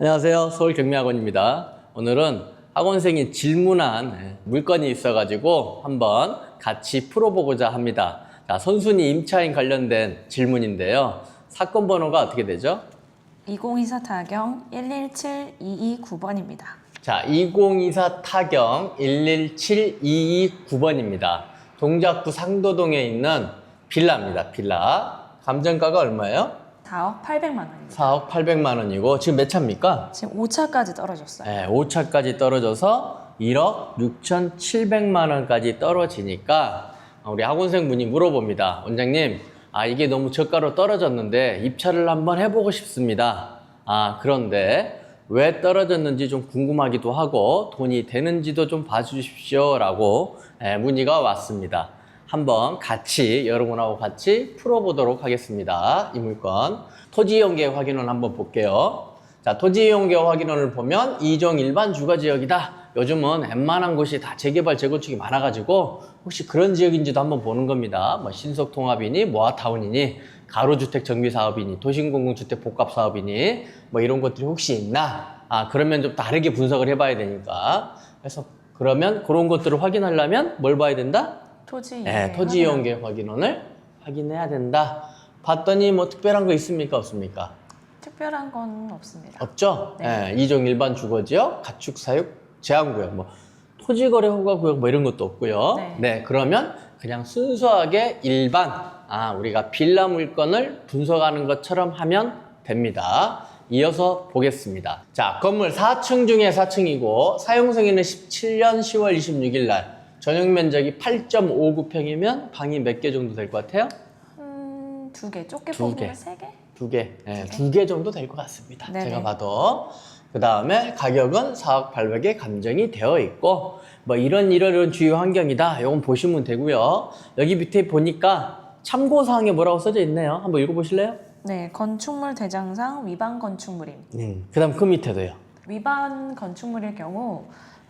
안녕하세요. 서울경미학원입니다. 오늘은 학원생이 질문한 예, 물건이 있어가지고 한번 같이 풀어보고자 합니다. 자, 선순위 임차인 관련된 질문인데요. 사건 번호가 어떻게 되죠? 2024 타경 117229번입니다. 자, 2024 타경 117229번입니다. 동작구 상도동에 있는 빌라입니다. 빌라. 감정가가 얼마예요? 4억 800만 원입니다. 4억 800만 원이고 지금 몇 차입니까? 지금 5차까지 떨어졌어요. 네, 5차까지 떨어져서 1억 6,700만 원까지 떨어지니까 우리 학원생 분이 물어봅니다. 원장님, 아 이게 너무 저가로 떨어졌는데 입찰을 한번 해보고 싶습니다. 아 그런데 왜 떨어졌는지 좀 궁금하기도 하고 돈이 되는지도 좀 봐주십시오라고 예, 문의가 왔습니다. 한번 같이 여러분하고 같이 풀어보도록 하겠습니다. 이 물건 토지 연계 확인을 한번 볼게요. 자, 토지 이용계 확인원을 보면 이종 일반 주거 지역이다. 요즘은 웬만한 곳이 다 재개발 재건축이 많아가지고 혹시 그런 지역인지도 한번 보는 겁니다. 뭐 신속통합이니 모아타운이니 가로주택 정비사업이니 도심공공주택 복합사업이니 뭐 이런 것들이 혹시 있나? 아 그러면 좀 다르게 분석을 해봐야 되니까 그래서 그러면 그런 것들을 확인하려면 뭘 봐야 된다? 토지 네, 이용의 토지 확인원. 이용계 확인원을 확인해야 된다. 봤더니 뭐 특별한 거 있습니까? 없습니까? 특별한 건 없습니다. 없죠? 네. 예, 이종 일반 주거지역, 가축 사육 제한구역, 뭐 토지거래 허가구역 뭐 이런 것도 없고요. 네. 그러면 그냥 순수하게 일반 아 우리가 빌라 물건을 분석하는 것처럼 하면 됩니다. 이어서 보겠습니다. 자, 건물 4층 중에 4층이고 사용 승인은 17년 10월 26일 날 전용 면적이 8.59평이면 방이 몇 개 정도 될 것 같아요? 음, 두 개. 좁게 두 개. 뽑으면 세 개? 두 개, 네, 두개 정도 될 것 같습니다. 네네. 제가 봐도. 그 다음에 가격은 4억 800에 감정이 되어 있고, 뭐 이런 이런 이런 주요 환경이다. 이건 보시면 되고요. 여기 밑에 보니까 참고사항에 뭐라고 써져 있네요. 한번 읽어보실래요? 네, 건축물 대장상 위반 건축물임. 네. 그 다음 그 밑에도요. 위반 건축물일 경우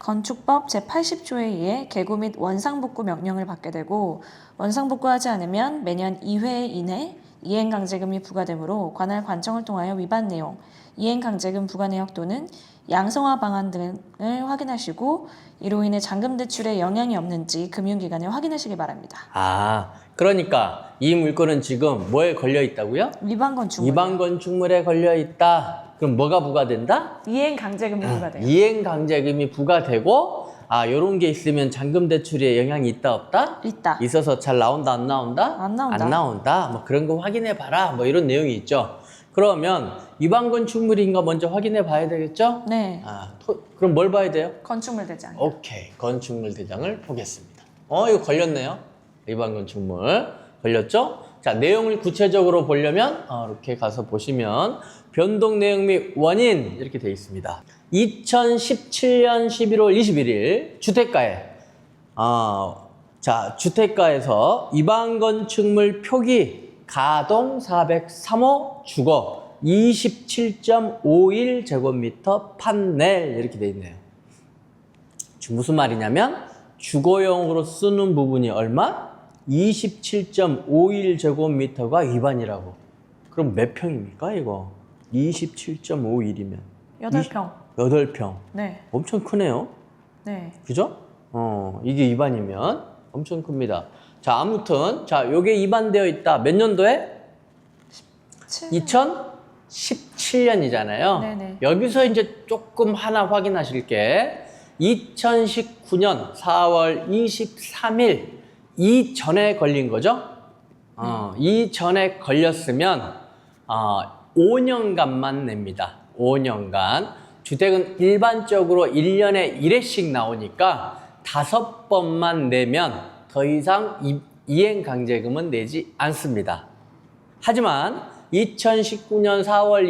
건축법 제80조에 의해 개구 및 원상복구 명령을 받게 되고 원상복구하지 않으면 매년 2회 이내 이행강제금이 부과되므로 관할 관청을 통하여 위반 내용, 이행강제금 부과 내역 또는 양성화 방안 등을 확인하시고 이로 인해 잔금 대출에 영향이 없는지 금융기관에 확인하시기 바랍니다. 아, 그러니까 이 물건은 지금 뭐에 걸려 있다고요? 위반 건축물 위반 건축물에 걸려 있다. 그럼 뭐가 부과된다? 이행 강제금이 아, 부과돼요. 이행 강제금이 부과되고 아 요런 게 있으면 잔금 대출에 영향이 있다 없다? 있다. 있어서 잘 나온다 안 나온다? 안 나온다. 안 나온다. 뭐 그런 거 확인해 봐라. 뭐 이런 내용이 있죠. 그러면 위반 건축물인가 먼저 확인해 봐야 되겠죠? 네, 아, 토- 그럼 뭘 봐야 돼요? 건축물 대장. 오케이. 건축물 대장을 보겠습니다. 어, 이거 걸렸네요. 위반 건축물. 걸렸죠? 자, 내용을 구체적으로 보려면, 어, 이렇게 가서 보시면, 변동 내용 및 원인, 이렇게 되어 있습니다. 2017년 11월 21일, 주택가에, 어, 자, 주택가에서 위반 건축물 표기, 가동 403호 주거, 27.51 제곱미터 판넬, 이렇게 되어 있네요. 무슨 말이냐면 주거용으로 쓰는 부분이 얼마? 27.51 제곱미터가 위반이라고. 그럼 몇 평입니까 이거? 27.51이면 8평. 8평. 네, 엄청 크네요. 네. 그죠? 어, 이게 위반이면 엄청 큽니다. 자, 아무튼 자, 요게 위반되어 있다. 몇 년도에? 2017년이잖아요. 네네. 여기서 이제 조금 하나 확인하실 게 2019년 4월 23일 이전에 걸린 거죠. 어, 이전에 걸렸으면 어, 5년간만 냅니다. 5년간. 주택은 일반적으로 1년에 1회씩 나오니까 다섯 번만 내면 더 이상 이, 이행강제금은 내지 않습니다. 하지만 2019년 4월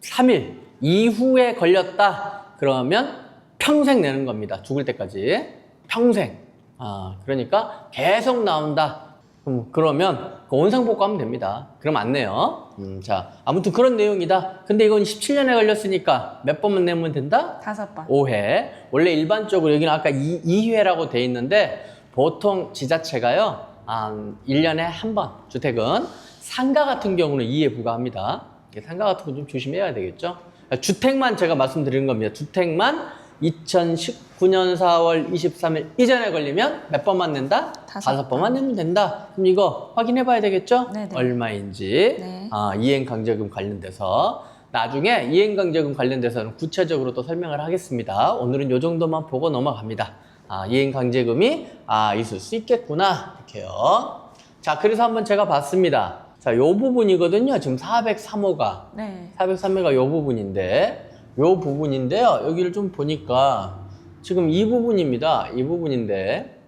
23일 이후에 걸렸다 그러면 평생 내는 겁니다. 죽을 때까지 평생. 아 그러니까 계속 나온다. 그럼 그러면 그 원상 복구하면 됩니다. 그럼 안 내요. 음, 자 아무튼 그런 내용이다. 근데 이건 17년에 걸렸으니까 몇 번만 내면 된다? 다섯 번. 5회. 원래 일반적으로 여기는 아까 2, 2회라고 돼 있는데 보통 지자체가요. 한 1년에 한 번 주택은 상가 같은 경우는 2회 부과합니다. 상가 같은 거좀 조심해야 되겠죠. 주택만 제가 말씀드리는 겁니다. 주택만 2019년 4월 23일 이전에 걸리면 몇 번만 낸다? 다섯 번만 내면 된다. 그럼 이거 확인해 봐야 되겠죠? 네네. 얼마인지. 네. 아, 이행강제금 관련돼서. 나중에 이행강제금 관련돼서는 구체적으로 또 설명을 하겠습니다. 오늘은 요 정도만 보고 넘어갑니다. 아, 이행강제금이 아, 있을 수 있겠구나. 이렇게요. 자, 그래서 한번 제가 봤습니다. 자, 요 부분이거든요. 지금 403호가. 네. 403회가 요 부분인데, 요 부분인데요. 여기를 좀 보니까 지금 이 부분입니다. 이 부분인데,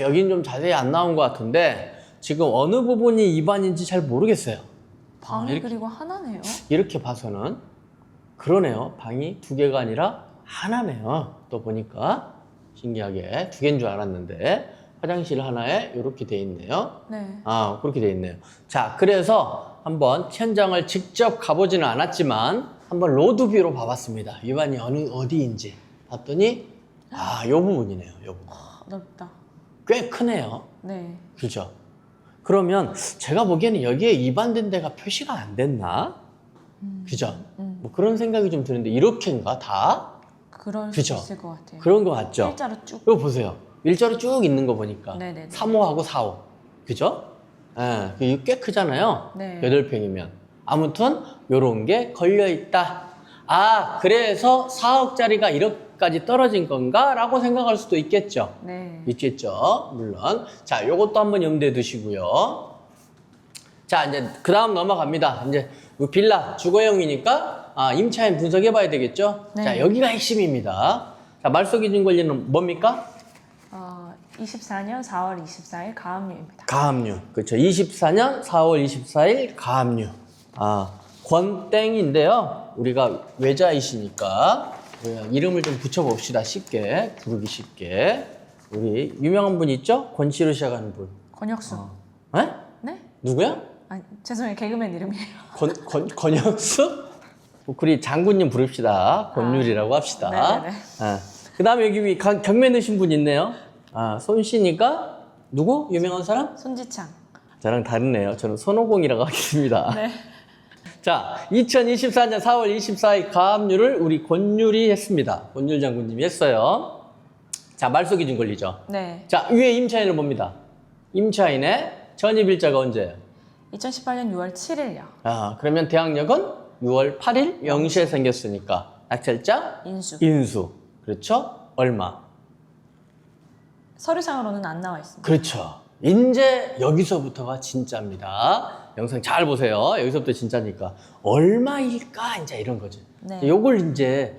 여긴 좀 자세히 안 나온 것 같은데, 지금 어느 부분이 위반인지 잘 모르겠어요. 방이 아, 이렇게- 그리고 하나네요. 이렇게 봐서는 그러네요. 방이 두 개가 아니라 하나네요. 또 보니까 신기하게 두 개인 줄 알았는데 화장실 하나에 이렇게 돼 있네요. 네. 아, 그렇게 돼 있네요. 자, 그래서 한번 현장을 직접 가보지는 않았지만 한번 로드뷰로 봐봤습니다. 위반이 어느 어디인지 봤더니 아, 요 부분이네요. 요 부분. 아, 넓다. 꽤 크네요. 네. 그죠? 그러면 제가 보기에는 여기에 위반된 데가 표시가 안 됐나? 그죠? 음. 뭐 그런 생각이 좀 드는데 이렇게인가 다? 그럴 그죠? 수 있을 것 같아요. 그런 거 같죠? 일자로 쭉. 이거 보세요. 일자로 쭉 있는 거 보니까 네네네. 3호하고 4호. 그죠? 예, 이게 꽤 크잖아요. 네. 8평이면. 아무튼 요런 게 걸려 있다. 아, 그래서 4억짜리가 이렇게까지 떨어진 건가? 라고 생각할 수도 있겠죠. 네. 있겠죠. 물론. 자, 요것도 한번 염두에 두시고요. 자, 이제 그 다음 넘어갑니다. 이제 이 빌라 주거용이니까 아, 임차인 분석해 봐야 되겠죠. 네. 자, 여기가 핵심입니다. 자, 말소 기준 권리는 뭡니까? 어, 24년 4월 24일 가압류입니다. 가압류. 그렇죠. 24년 4월 24일 가압류. 아, 권땡인데요. 우리가 외자이시니까 이름을 좀 붙여봅시다. 쉽게. 부르기 쉽게. 우리 유명한 분 있죠? 권 씨로 시작하는 분. 권혁수. 에? 네? 누구야? 아니, 죄송해요. 개그맨 이름이에요. 권, 권, 권혁수? 우리 장군님 부릅시다. 권율이라고 합시다. 네네네. 그 다음에 여기 위 가- 경매 넣으신 분 있네요. 아, 손 씨니까 누구? 유명한 사람? 손지창. 저랑 다르네요. 저는 손오공이라고 하겠습니다. 네. 자, 2024년 4월 24일 가압류를 우리 권율이 했습니다. 권율 장군님이 했어요. 자, 말소 기준 권리죠. 네. 자, 위에 임차인을 봅니다. 임차인의 전입일자가 언제예요? 2018년 6월 7일요. 아, 그러면 대항력은 6월 8일 0시에 생겼으니까 낙찰자 인수. 인수. 그렇죠? 얼마? 서류상으로는 안 나와 있습니다. 그렇죠. 이제 여기서부터가 진짜입니다. 영상 잘 보세요. 여기서부터 진짜니까 얼마일까 이제 이런 거죠. 네. 요걸 이제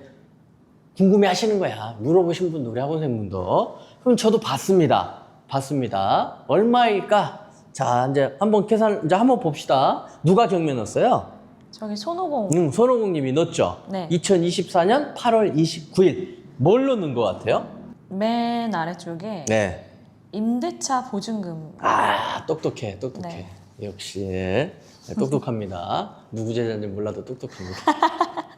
궁금해 하시는 거야. 물어보신 분도 우리 학원생분도. 그럼 저도 봤습니다. 봤습니다. 얼마일까? 자, 이제 한번 계산 이제 한번 봅시다. 누가 경매 넣었어요? 저기 손오공. 음, 손호공 님이 넣었죠? 네. 2024년 8월 29일. 뭘 넣는 것 같아요? 맨 아래쪽에 네. 임대차 보증금. 아, 똑똑해, 똑똑해. 네. 역시 네, 똑똑합니다. 누구 제자인지 몰라도 똑똑합니다.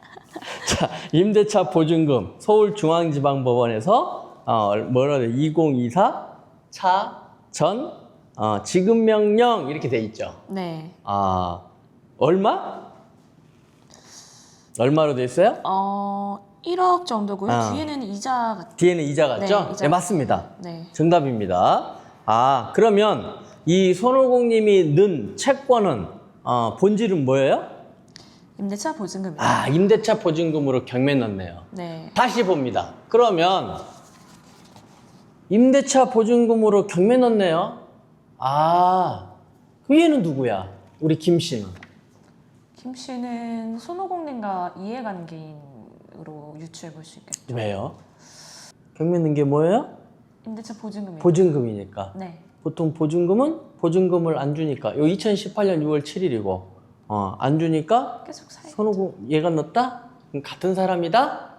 자, 임대차 보증금 서울중앙지방법원에서 어, 뭐라 그래? 2024 차전 어, 지급 명령 이렇게 돼 있죠. 네. 아, 얼마? 얼마로 돼 있어요? 어, 1억 정도고요. 아. 뒤에는 이자 같- 뒤에는 이자 같죠? 네, 이자. 네, 맞습니다. 네. 정답입니다. 아, 그러면 이 손오공님이 넣은 채권은 어, 본질은 뭐예요? 임대차 보증금이요. 아, 임대차 보증금으로 경매 넣네요. 네. 다시 봅니다. 그러면 임대차 보증금으로 경매 넣네요. 아, 그 얘는 누구야? 우리 김 씨는. 김 씨는 손오공님과 이해관계인으로 유추해 볼 수 있겠죠. 왜요? 경매 넣은 게 뭐예요? 임대차 보증금이. 보증금이니까. 네. 보통 보증금은 보증금을 안 주니까. 요 2018년 6월 7일이고, 어, 안 주니까 계속 사이. 선호공 얘가 넣었다? 그럼 같은 사람이다?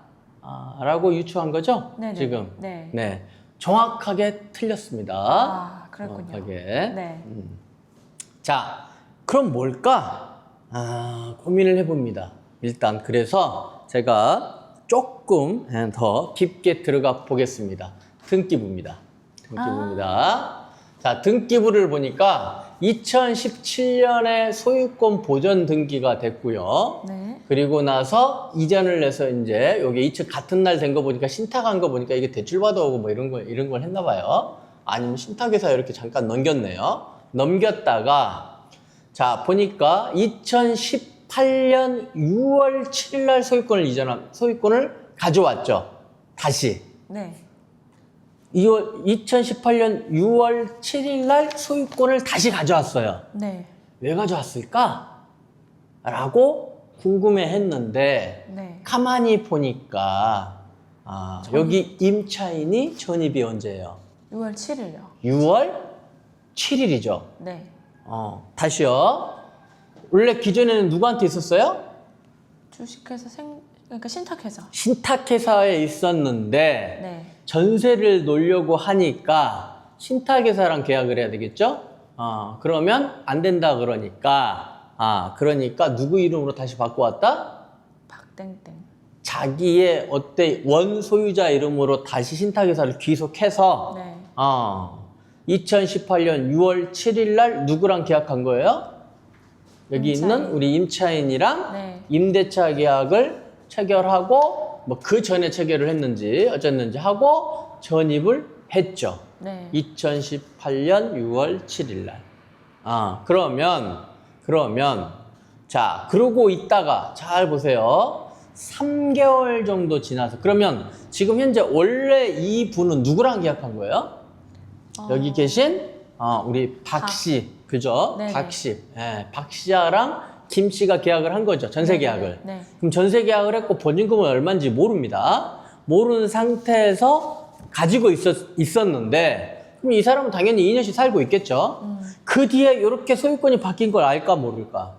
아, 라고 유추한 거죠? 네네. 지금. 네. 네. 정확하게 틀렸습니다. 아, 그랬군요. 정확하게. 네. 자, 그럼 뭘까? 아, 고민을 해봅니다. 일단, 그래서 제가 조금 더 깊게 들어가 보겠습니다. 등기부입니다. 등기부입니다. 자, 등기부를 보니까 2017년에 소유권 보전 등기가 됐고요. 네. 그리고 나서 이전을 해서 이제 여기 2층 같은 날 된 거 보니까 신탁한 거 보니까 이게 대출 받아오고 뭐 이런 거 이런 걸 했나 봐요. 아니면 신탁회사 이렇게 잠깐 넘겼네요. 넘겼다가 자 보니까 2018년 6월 7일 날 소유권을 이전한 소유권을 가져왔죠. 다시 네. 2월 2018년 6월 7일 날 소유권을 다시 가져왔어요. 네. 왜 가져왔을까? 라고 궁금해 했는데 네. 가만히 보니까 아, 여기 임차인이 전입이 언제예요? 6월 7일요. 6월 7일이죠. 네. 어, 다시요. 원래 기존에는 누구한테 있었어요? 주식회사 생 그러니까 신탁회사. 신탁회사에 있었는데 네. 전세를 놓으려고 하니까 신탁회사랑 계약을 해야 되겠죠? 어, 그러면 안 된다 그러니까 아 그러니까 누구 이름으로 다시 바꿔왔다? 박땡땡. 자기의 어때 원 소유자 이름으로 다시 신탁회사를 귀속해서 네. 어, 2018년 6월 7일 날 누구랑 계약한 거예요? 여기 임차인. 있는 우리 임차인이랑 네. 임대차 계약을 체결하고 뭐 그 전에 체결을 했는지 어쨌는지 하고 전입을 했죠. 네. 2018년 6월 7일 날. 아, 그러면 그러면 자, 그러고 있다가 잘 보세요. 3개월 정도 지나서 그러면 지금 현재 원래 이 분은 누구랑 계약한 거예요? 어, 여기 계신 어, 우리 박 씨. 그죠? 네네. 박 씨. 예, 박 씨랑 김 씨가 계약을 한 거죠. 전세 네, 계약을. 네. 그럼 전세 계약을 했고 보증금은 얼마인지 모릅니다. 모르는 상태에서 가지고 있었, 있었는데 그럼 이 사람은 당연히 2년씩 살고 있겠죠. 음. 그 뒤에 이렇게 소유권이 바뀐 걸 알까 모를까?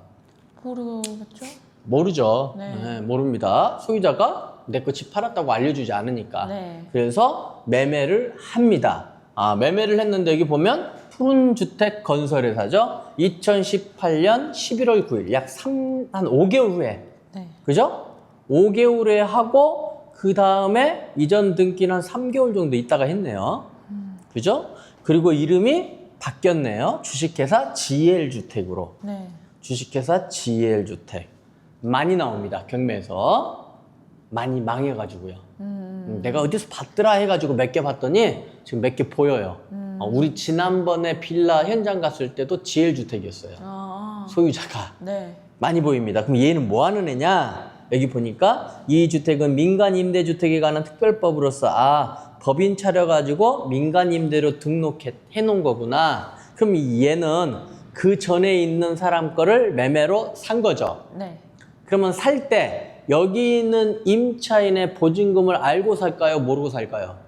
모르겠죠? 모르죠. 네. 네, 모릅니다. 소유자가 내거집 팔았다고 알려주지 않으니까. 네. 그래서 매매를 합니다. 아, 매매를 했는데 여기 보면 푸른 주택 건설회사죠. 2018년 11월 9일 약 3, 한 5개월 후에 네. 그죠? 5개월에 하고 그 다음에 이전 등기는 한 3개월 정도 있다가 했네요. 그죠? 그리고 이름이 바뀌었네요. 주식회사 GL주택으로. 네. 주식회사 GL주택. 많이 나옵니다. 경매에서. 많이 망해가지고요. 음. 음, 내가 어디서 봤더라 해가지고 몇 개 봤더니 지금 몇 개 보여요. 음. 어, 우리 지난번에 빌라 현장 갔을 때도 GL주택이었어요. 아. 소유자가. 네. 많이 보입니다. 그럼 얘는 뭐 하는 애냐? 여기 보니까 이 주택은 민간 임대 주택에 관한 특별법으로서 아 법인 차려가지고 민간 임대로 등록해 놓은 거구나. 그럼 얘는 그 전에 있는 사람 거를 매매로 산 거죠. 네. 그러면 살 때 여기 있는 임차인의 보증금을 알고 살까요? 모르고 살까요?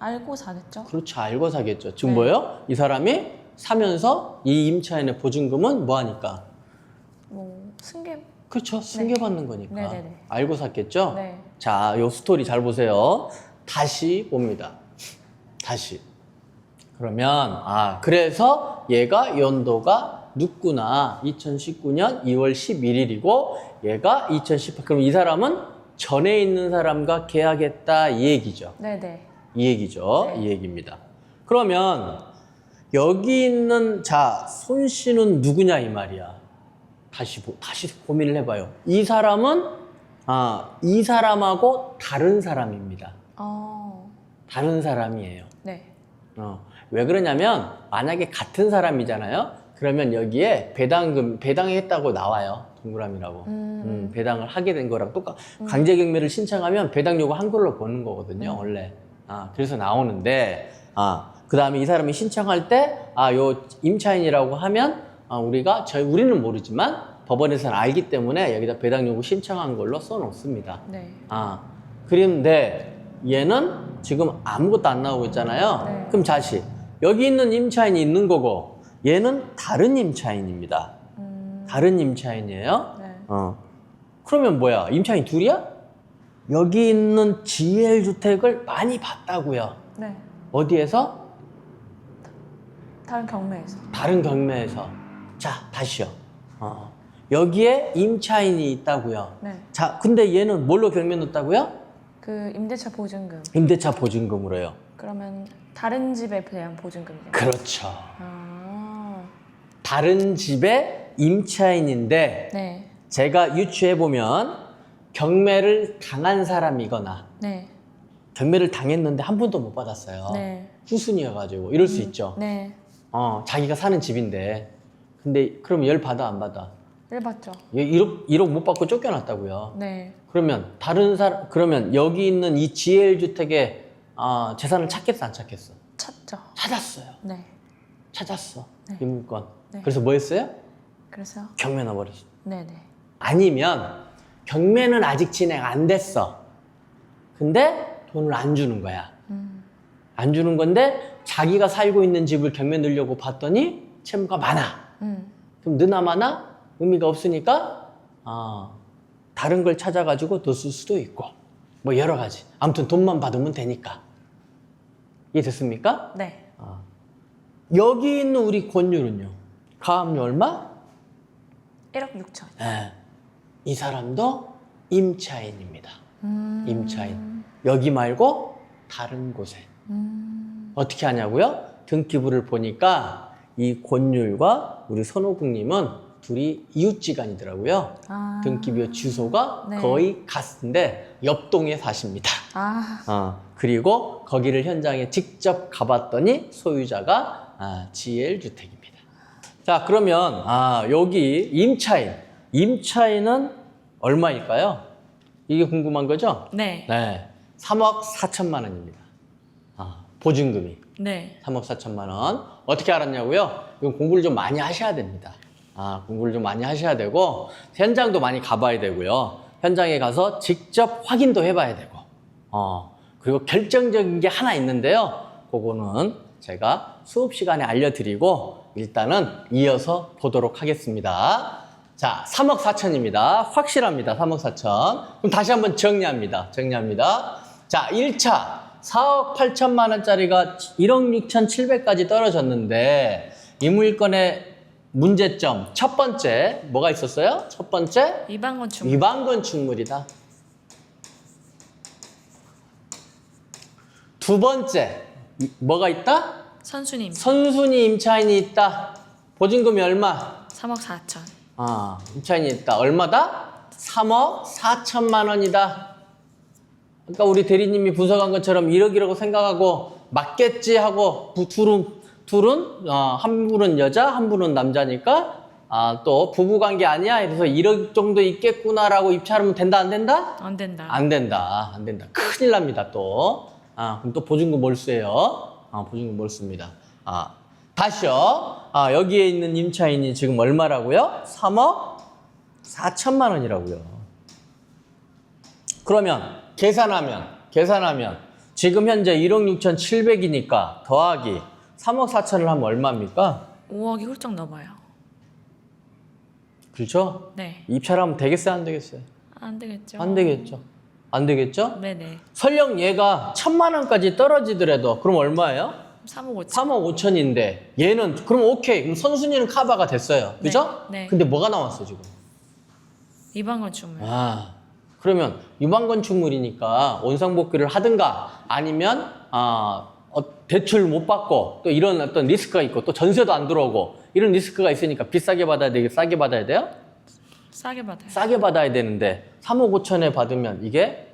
음, 알고 사겠죠? 그렇죠. 알고 사겠죠. 지금 네. 뭐예요? 이 사람이 사면서 이 임차인의 보증금은 뭐 하니까? 뭐 승계. 그렇죠. 승계받는 거니까. 네네네. 알고 샀겠죠? 네. 자, 요 스토리 잘 보세요. 다시 봅니다. 다시. 그러면, 아, 그래서 얘가 연도가 늦구나. 2019년 2월 11일이고, 얘가 2018. 그럼 이 사람은 전에 있는 사람과 계약했다. 이 얘기죠. 네네. 이 얘기죠. 네. 이 얘기입니다. 그러면, 여기 있는, 자, 손 씨는 누구냐, 이 말이야. 다시, 보- 다시 고민을 해 봐요. 이 사람은, 아, 이 사람하고 다른 사람입니다. 어. 다른 사람이에요. 네. 어, 왜 그러냐면, 만약에 같은 사람이잖아요? 그러면 여기에 배당금, 배당했다고 나와요. 동그라미라고. 음. 음, 배당을 하게 된 거랑 똑같, 강제 경매를 신청하면 배당 요구 한글로 보는 거거든요, 음. 원래. 아, 그래서 나오는데, 아, 그 다음에 이 사람이 신청할 때, 아, 요 임차인이라고 하면, 아, 우리가, 저희, 우리는 모르지만, 법원에서는 알기 때문에 여기다 배당 요구 신청한 걸로 써놓습니다. 네. 아, 그런데 얘는 지금 아무것도 안 나오고 있잖아요. 네. 그럼 다시, 여기 있는 임차인이 있는 거고, 얘는 다른 임차인입니다. 음. 다른 임차인이에요. 네. 어. 그러면 뭐야? 임차인 둘이야? 여기 있는 GL 주택을 많이 봤다고요. 네. 어디에서? 다른 경매에서. 다른 경매에서. 자, 다시요. 어. 여기에 임차인이 있다고요. 네. 자, 근데 얘는 뭘로 경매 넣었다고요? 그 임대차 보증금. 임대차 보증금으로요. 그러면 다른 집에 대한 보증금이요. 그렇죠. 아. 다른 집의 임차인인데 네. 제가 유추해 보면 경매를 당한 사람이거나 네. 경매를 당했는데 한 번도 못 받았어요. 네. 후순이어가지고 이럴 수 있죠. 네. 어, 자기가 사는 집인데 근데 그럼 열 받아 안 받아? 1받죠. 1억, 1억 못 받고 쫓겨났다고요. 네. 그러면 다른 사람 그러면 여기 있는 이 GL 주택의 아, 재산을 찾겠어 안 찾겠어? 찾죠. 찾았어요. 네. 찾았어. 네. 이 물건. 네. 그래서 뭐 했어요? 그래서 경매 넣어버렸어. 네네. 아니면 경매는 아직 진행 안 됐어. 근데 돈을 안 주는 거야. 음. 안 주는 건데 자기가 살고 있는 집을 경매 넣으려고 봤더니 채무가 많아. 음. 그럼 느나 마나 의미가 없으니까 아, 다른 걸 찾아가지고 넣을 수도 있고 뭐 여러 가지. 아무튼 돈만 받으면 되니까. 이해됐습니까? 네. 아. 여기 있는 우리 권율은요. 가압류 얼마? 1억 6천. 예. 이 사람도 임차인입니다. 음. 임차인. 여기 말고 다른 곳에. 음. 어떻게 하냐고요? 등기부를 보니까 이 권율과 우리 손호국님은 둘이 이웃지간이더라고요. 아. 등기부 주소가 네. 거의 같은데 옆동에 사십니다. 아. 어, 그리고 거기를 현장에 직접 가봤더니 소유자가 아, GL 주택입니다. 자, 그러면 아, 여기 임차인, 임차인은 얼마일까요? 이게 궁금한 거죠? 네. 네, 3억 4천만 원입니다. 아, 보증금이 네. 3억 4천만 원. 어떻게 알았냐고요? 이건 공부를 좀 많이 하셔야 됩니다. 아, 공부를 좀 많이 하셔야 되고 현장도 많이 가봐야 되고요. 현장에 가서 직접 확인도 해봐야 되고. 어, 그리고 결정적인 게 하나 있는데요. 그거는 제가 수업 시간에 알려드리고 일단은 이어서 보도록 하겠습니다. 자, 3억 4천입니다. 확실합니다. 3억 4천. 그럼 다시 한번 정리합니다. 정리합니다. 자, 1차 4억 8천만 원짜리가 1억 6천 7백까지 떨어졌는데 이 물건의 문제점 첫 번째 뭐가 있었어요? 첫 번째 이방 건축. 위반 건축물이다. 두 번째 이- 뭐가 있다? 선수님. 선순위 임차인이 있다. 보증금이 얼마? 3억 4천. 아, 임차인이 있다. 얼마다? 3억 4천만 원이다. 그러니까 우리 대리님이 분석한 것처럼 1억이라고 생각하고 맞겠지 하고 부- 둘은 둘은 어, 한 분은 여자, 한 분은 남자니까 아, 또 부부 관계 아니야. 그래서 1억 정도 있겠구나라고 입찰하면 된다 안 된다? 안 된다. 안 된다. 안 된다. 큰일 납니다, 또. 아, 그럼 또 보증금 몰수예요. 아, 보증금 몰수입니다. 아, 다시요. 아, 여기에 있는 임차인이 지금 얼마라고요? 3억 4천만 원이라고요. 그러면 계산하면 계산하면 지금 현재 1억 6천 7백이니까 더하기 3억 4천을 하면 얼마입니까? 5억이 훌쩍 넘어요. 그렇죠? 네. 입찰 하면 되겠어요, 안 되겠어요? 안 되겠죠. 안 되겠죠. 안 되겠죠? 네네. 설령 얘가 천만 원까지 떨어지더라도 그럼 얼마예요? 3억 5천. 3억 5천인데 얘는 그럼 오케이 그럼 선순위는 카바가 됐어요 그죠? 네. 근데 뭐가 나왔어 지금 이방 건축물. 아 그러면 유방 건축물이니까 원상복귀를 하든가 아니면 아 어, 대출 못 받고 또 이런 어떤 리스크가 있고 또 전세도 안 들어오고 이런 리스크가 있으니까 비싸게 받아야 되게 싸게 받아야 돼요? 싸게 받아요. 싸게 받아야 되는데 3억 5천에 받으면 이게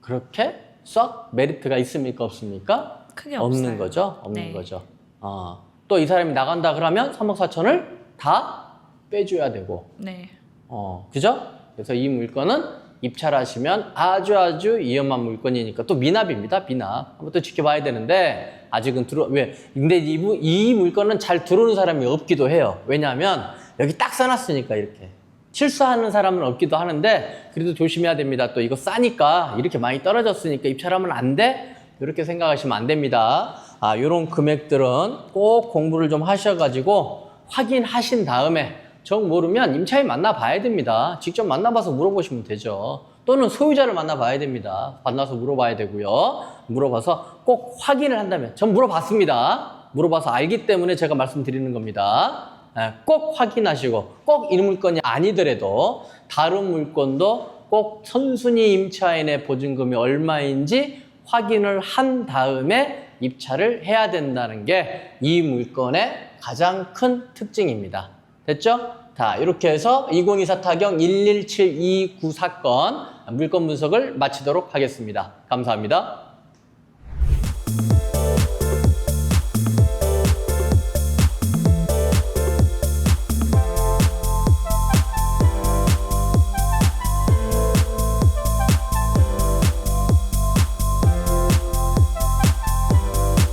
그렇게 썩 메리트가 있습니까 없습니까? 크게 없는 없어요. 거죠. 없는 네. 거죠. 어. 또이 사람이 나간다 그러면 3억 4천을 다 빼줘야 되고, 네. 어, 그죠? 그래서 이 물건은 입찰하시면 아주 아주 위험한 물건이니까 또 미납입니다. 미납. 한번 또 지켜봐야 되는데 아직은 들어 왜? 근데 이, 무- 이 물건은 잘 들어오는 사람이 없기도 해요. 왜냐하면 여기 딱 써놨으니까 이렇게. 실수하는 사람은 없기도 하는데 그래도 조심해야 됩니다. 또 이거 싸니까 이렇게 많이 떨어졌으니까 입찰하면 안 돼? 이렇게 생각하시면 안 됩니다. 아, 요런 금액들은 꼭 공부를 좀 하셔가지고 확인하신 다음에 정 모르면 임차인 만나봐야 됩니다. 직접 만나봐서 물어보시면 되죠. 또는 소유자를 만나봐야 됩니다. 만나서 물어봐야 되고요. 물어봐서 꼭 확인을 한다면 전 물어봤습니다. 물어봐서 알기 때문에 제가 말씀드리는 겁니다. 예, 꼭 확인하시고 꼭 이 물건이 아니더라도 다른 물건도 꼭 선순위 임차인의 보증금이 얼마인지 확인을 한 다음에 입찰을 해야 된다는 게 이 물건의 가장 큰 특징입니다. 됐죠? 자, 이렇게 해서 2024 타경 11729 사건 물건 분석을 마치도록 하겠습니다. 감사합니다.